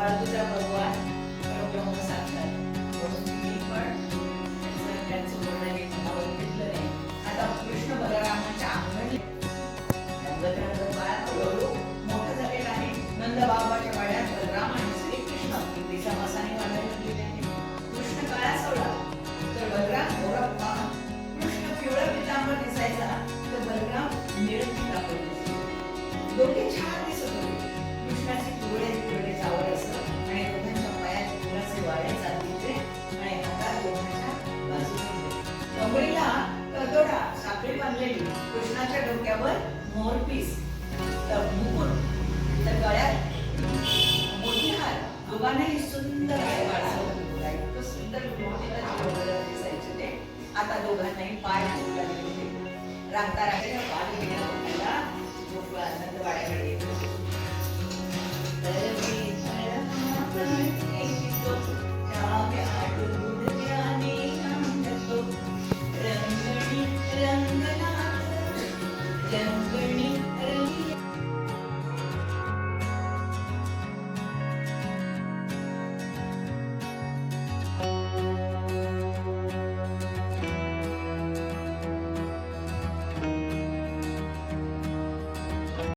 मला तुझा भगवान परब्रह्म साक्षात म्हणून आता कृष्ण बलरामाच्या अंगणी रंगत रंगत बाळात हळूहळू मोठं झालेलं आहे. नंदबाबाच्या आणि कृष्ण ते समासाने मांडण्यात गेले कृष्ण काळा दिसायचा तर बलराम निळ पितांवर दोघे छान दिसत होते. कृष्णाची साखळी कृष्णाच्या डोक्यावर मोरपीस तर मुकुट तर गळ्यात मोठी हार दोघांनाही सुंदर आहे बाळा. इतकं सुंदर दिसायचे ते. आता दोघांनाही पाय लागले होते रांगता रांगेला पाय घेण्यावर Yeah.